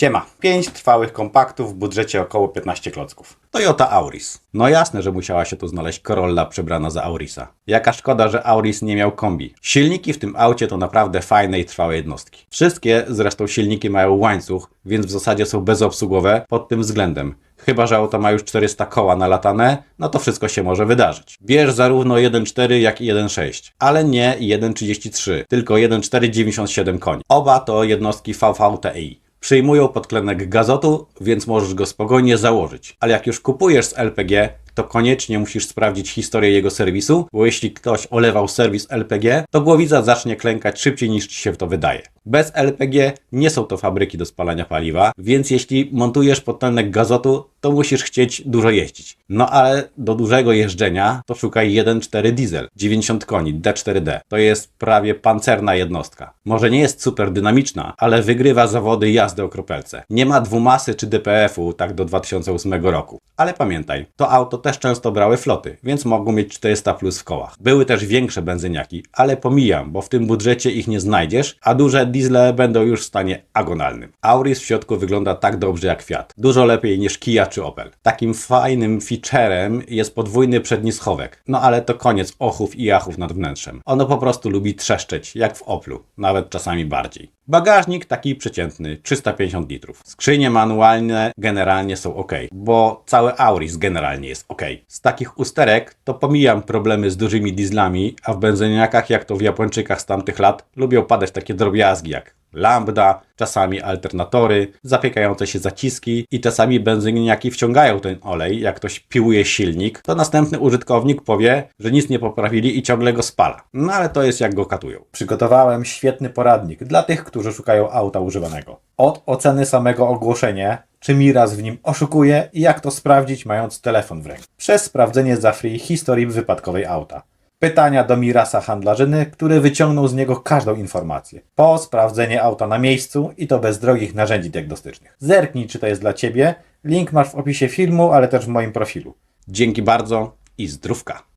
Siema. 5 trwałych kompaktów w budżecie około 15 klocków. Toyota Auris. No jasne, że musiała się tu znaleźć Corolla przebrana za Aurisa. Jaka szkoda, że Auris nie miał kombi. Silniki w tym aucie to naprawdę fajne i trwałe jednostki. Wszystkie zresztą silniki mają łańcuch, więc w zasadzie są bezobsługowe pod tym względem. Chyba, że auto ma już 400 koła nalatane, no to wszystko się może wydarzyć. Bierz zarówno 1.4 jak i 1.6, ale nie 1.33, tylko 1.497 koni. Oba to jednostki VVTi. Przyjmują podtlenek gazotu, więc możesz go spokojnie założyć. Ale jak już kupujesz z LPG, to koniecznie musisz sprawdzić historię jego serwisu, bo jeśli ktoś olewał serwis LPG, to głowica zacznie klękać szybciej niż ci się to wydaje. Bez LPG nie są to fabryki do spalania paliwa, więc jeśli montujesz podtlenek gazotu, to musisz chcieć dużo jeździć. No ale do dużego jeżdżenia to szukaj 1.4 diesel, 90 koni, D4D. To jest prawie pancerna jednostka. Może nie jest super dynamiczna, ale wygrywa zawody jazdy o kropelce. Nie ma dwumasy czy DPF-u tak do 2008 roku. Ale pamiętaj, to auto też często brały floty, więc mogą mieć 400 plus w kołach. Były też większe benzyniaki, ale pomijam, bo w tym budżecie ich nie znajdziesz, a duże diesle będą już w stanie agonalnym. Auris w środku wygląda tak dobrze jak Fiat. Dużo lepiej niż Kia czy Opel. Takim fajnym featurem jest podwójny przedni schowek. No ale to koniec ochów i jachów nad wnętrzem. Ono po prostu lubi trzeszczeć, jak w Oplu, nawet czasami bardziej. Bagażnik taki przeciętny, 350 litrów. Skrzynie manualne generalnie są ok, bo cały Auris generalnie jest ok. Z takich usterek to pomijam problemy z dużymi dieslami, a w benzyniakach, jak to w Japończykach z tamtych lat, lubią padać takie drobiazgi jak lambda, czasami alternatory, zapiekające się zaciski i czasami benzyniaki wciągają ten olej, jak ktoś piłuje silnik, to następny użytkownik powie, że nic nie poprawili i ciągle go spala. No ale to jest jak go katują. Przygotowałem świetny poradnik dla tych, którzy szukają auta używanego. Od oceny samego ogłoszenia, czy Miraz w nim oszukuje i jak to sprawdzić mając telefon w ręku. Przez sprawdzenie za free historii wypadkowej auta. Pytania do Mirasa handlarzyny, który wyciągnął z niego każdą informację. Po sprawdzenie auta na miejscu i to bez drogich narzędzi diagnostycznych. Zerknij, czy to jest dla Ciebie. Link masz w opisie filmu, ale też w moim profilu. Dzięki bardzo i zdrówka.